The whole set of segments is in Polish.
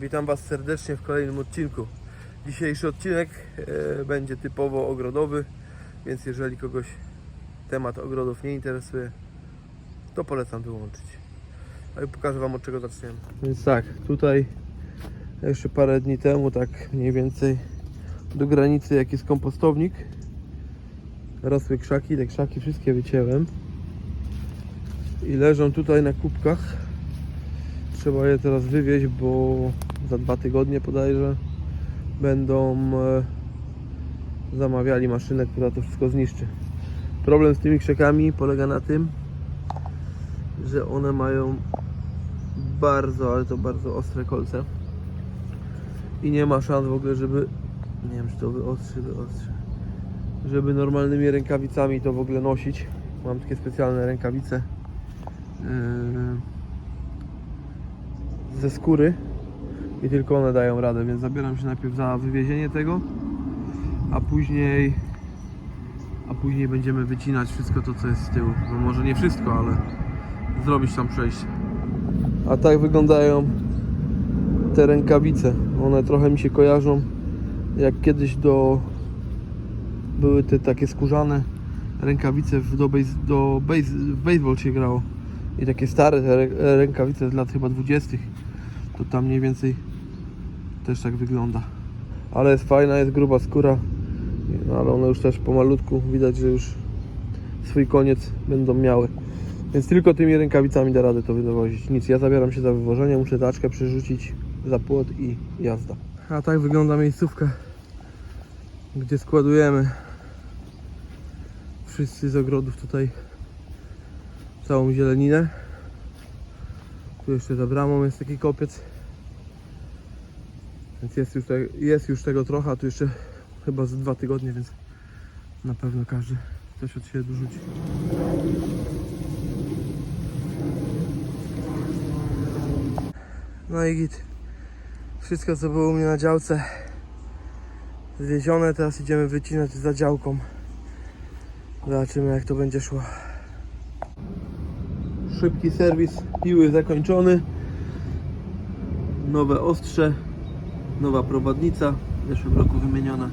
Witam Was serdecznie w kolejnym odcinku. Dzisiejszy odcinek e, będzie typowo ogrodowy, więc jeżeli kogoś temat ogrodów nie interesuje, to polecam wyłączyć. A i pokażę Wam od czego zaczniemy. Więc tak, tutaj jeszcze parę dni temu, tak mniej więcej do granicy jak jest kompostownik, rosły krzaki, te krzaki wszystkie wycięłem i leżą tutaj na kubkach. Trzeba je teraz wywieźć, bo za dwa tygodnie bodajże będą e, zamawiali maszynę, która to wszystko zniszczy. Problem z tymi krzakami polega na tym, że one mają bardzo, ale to bardzo ostre kolce i nie ma szans w ogóle, żeby nie wiem, czy to wyostrzy, wyostrzy żeby normalnymi rękawicami to w ogóle nosić. Mam takie specjalne rękawice yy, ze skóry i tylko one dają radę, więc zabieram się najpierw za wywiezienie tego, a później a później będziemy wycinać wszystko to co jest z tyłu. No może nie wszystko, ale zrobić tam przejście. A tak wyglądają te rękawice. One trochę mi się kojarzą jak kiedyś do były te takie skórzane rękawice w- do, base, do base, w baseball się grało i takie stare rękawice z lat chyba 20 to tam mniej więcej też tak wygląda ale jest fajna, jest gruba skóra no, ale one już też pomalutku widać, że już swój koniec będą miały więc tylko tymi rękawicami da radę to wywozić nic, ja zabieram się za wywożenie muszę taczkę przerzucić za płot i jazda a tak wygląda miejscówka gdzie składujemy wszyscy z ogrodów tutaj całą zieleninę. Tu jeszcze za bramą jest taki kopiec. Więc jest już, te, jest już tego trochę, a tu jeszcze chyba za dwa tygodnie, więc na pewno każdy coś od siebie dorzuci. No i git. Wszystko co było u mnie na działce zwiezione, teraz idziemy wycinać za działką. Zobaczymy jak to będzie szło. Szybki serwis piły zakończony. Nowe ostrze, nowa prowadnica, w zeszłym roku wymieniona.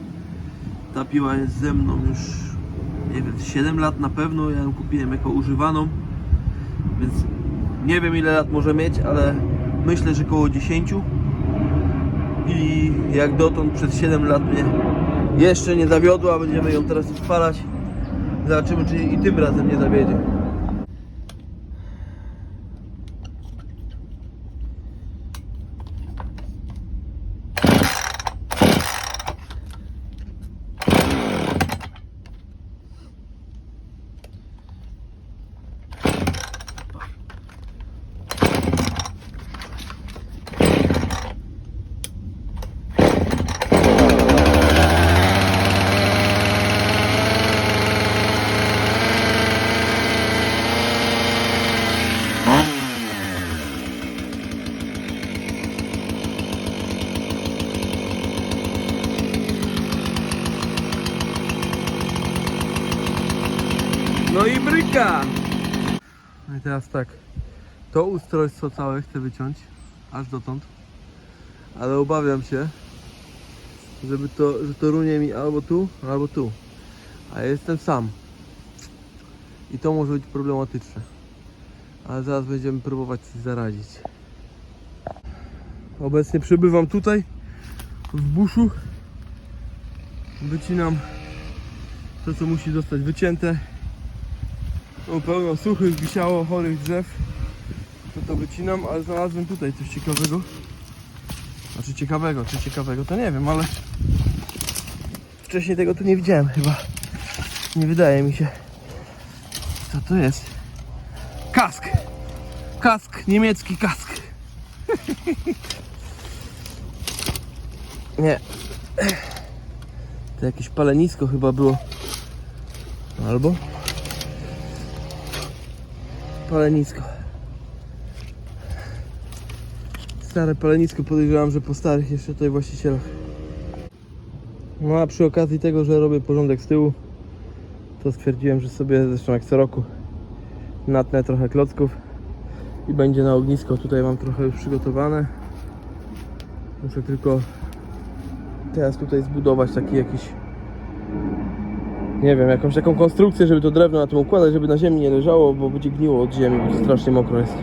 Ta piła jest ze mną już nie wiem, z 7 lat na pewno. Ja ją kupiłem jako używaną, więc nie wiem ile lat może mieć, ale myślę, że około 10 i jak dotąd przez 7 lat mnie jeszcze nie zawiodła, będziemy ją teraz odpalać. Zobaczymy, czy i tym razem nie zawiedzie. No i bryka! No i teraz tak. To ustrojstwo całe chcę wyciąć. Aż dotąd. Ale obawiam się, żeby to, że to runie mi albo tu, albo tu. A ja jestem sam. I to może być problematyczne. Ale zaraz będziemy próbować zaradzić. Obecnie przebywam tutaj w buszu. Wycinam to co musi zostać wycięte. No, pełno suchych, wisiało, chorych drzew. To to wycinam, ale znalazłem tutaj coś ciekawego. Znaczy ciekawego, czy ciekawego, to nie wiem, ale wcześniej tego tu nie widziałem chyba. Nie wydaje mi się. Co to jest? Kask! Kask, niemiecki kask. nie. To jakieś palenisko chyba było. Albo? Palenisko. Stare palenisko podejrzewam, że po starych jeszcze tutaj właścicielach. No a przy okazji tego, że robię porządek z tyłu, to stwierdziłem, że sobie zresztą jak co roku natnę trochę klocków i będzie na ognisko. Tutaj mam trochę już przygotowane. Muszę tylko teraz tutaj zbudować taki jakiś nie wiem, jakąś taką konstrukcję, żeby to drewno na tym układać, żeby na ziemi nie leżało, bo będzie gniło od ziemi, bo strasznie mokro jest.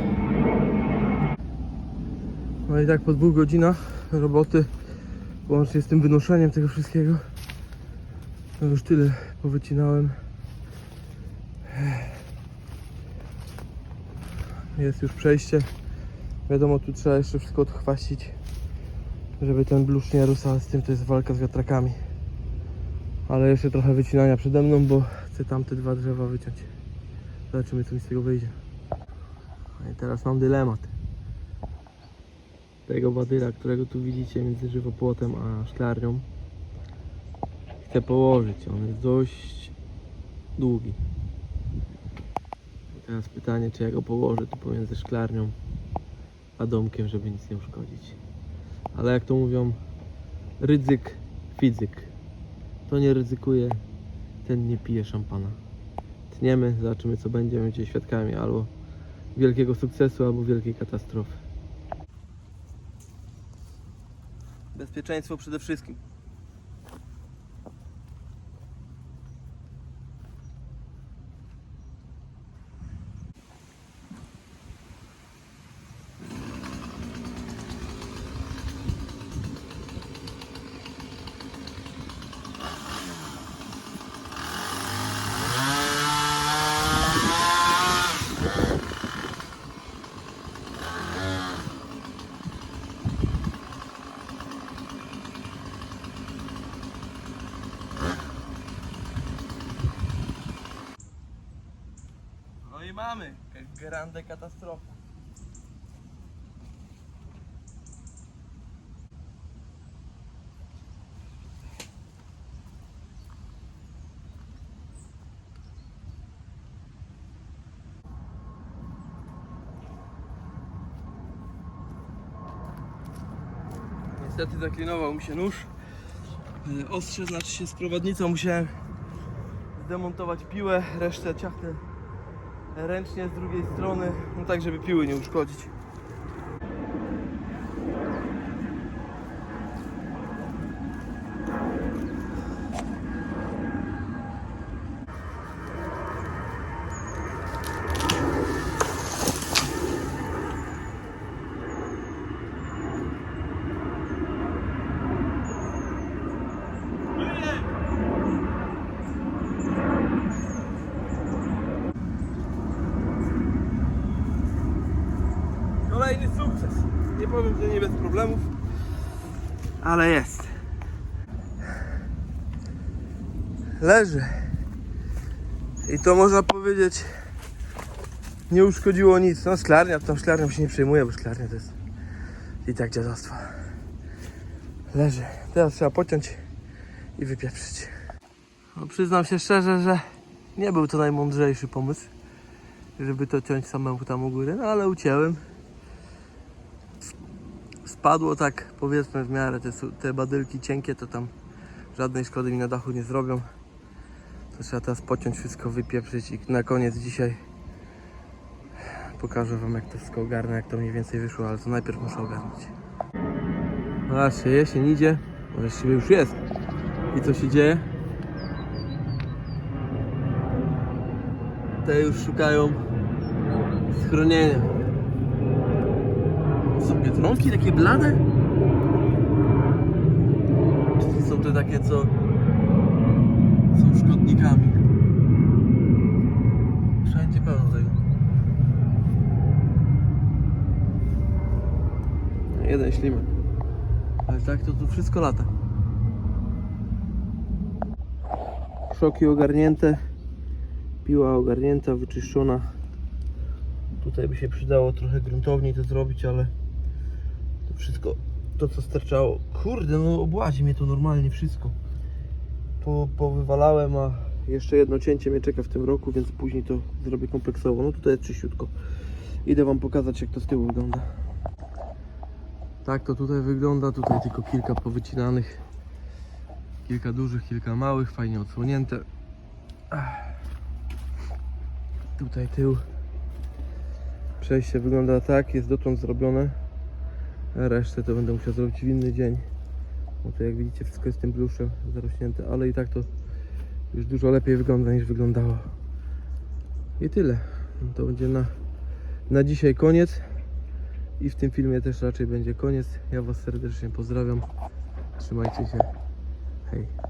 No i tak po dwóch godzinach roboty, łącznie z tym wynoszeniem tego wszystkiego, no już tyle powycinałem. Jest już przejście. Wiadomo, tu trzeba jeszcze wszystko odchwaścić, żeby ten bluszcz nie ale z tym to jest walka z wiatrakami. Ale jeszcze trochę wycinania przede mną, bo chcę tamte dwa drzewa wyciąć. Zobaczymy, co mi z tego wyjdzie. I teraz mam dylemat. Tego badyla, którego tu widzicie między żywopłotem a szklarnią, chcę położyć. On jest dość długi. I teraz pytanie, czy ja go położę tu pomiędzy szklarnią a domkiem, żeby nic nie uszkodzić. Ale jak to mówią, ryzyk, fizyk. To nie ryzykuje, ten nie pije szampana. Tniemy, zobaczymy co będzie, będziecie świadkami albo wielkiego sukcesu, albo wielkiej katastrofy. Bezpieczeństwo przede wszystkim. Mamy grande katastrofa. Niestety zaklinował mi się nóż. Y, Ostrze znaczy się z prowadnicą musiałem zdemontować piłę, resztę ciachnę ręcznie z drugiej strony, no tak żeby piły nie uszkodzić. Ale jest. Leży. I to można powiedzieć nie uszkodziło nic. No szklarnia, tą szklarnią się nie przejmuje, bo szklarnia to jest i tak dziadostwo. Leży. Teraz trzeba pociąć i wypieprzyć. No, przyznam się szczerze, że nie był to najmądrzejszy pomysł, żeby to ciąć samemu tam u góry, no ale ucięłem spadło tak powiedzmy w miarę te, te badylki cienkie to tam żadnej szkody mi na dachu nie zrobią. To trzeba teraz pociąć wszystko wypieprzyć i na koniec dzisiaj pokażę wam jak to wszystko ogarnę jak to mniej więcej wyszło ale to najpierw muszę ogarnąć. Zobaczcie jesień idzie właściwie już jest. I co się dzieje? Te już szukają schronienia biedronki takie blade? Czy są te takie, co są szkodnikami? Wszędzie pełno tego. Jeden ślimak. Ale tak to tu wszystko lata. Szoki ogarnięte. Piła ogarnięta, wyczyszczona. Tutaj by się przydało trochę gruntowniej to zrobić, ale wszystko, to co sterczało, kurde, no obłazi mnie to normalnie wszystko. Po, powywalałem, a jeszcze jedno cięcie mnie czeka w tym roku, więc później to zrobię kompleksowo. No tutaj jest czyściutko. Idę Wam pokazać jak to z tyłu wygląda. Tak to tutaj wygląda, tutaj tylko kilka powycinanych. Kilka dużych, kilka małych, fajnie odsłonięte. Tutaj tył. Przejście wygląda tak, jest dotąd zrobione. A resztę to będę musiał zrobić w inny dzień. No to jak widzicie wszystko jest tym bluszem zarośnięte, ale i tak to już dużo lepiej wygląda niż wyglądało. I tyle. No to będzie na, na dzisiaj koniec. I w tym filmie też raczej będzie koniec. Ja Was serdecznie pozdrawiam. Trzymajcie się. Hej.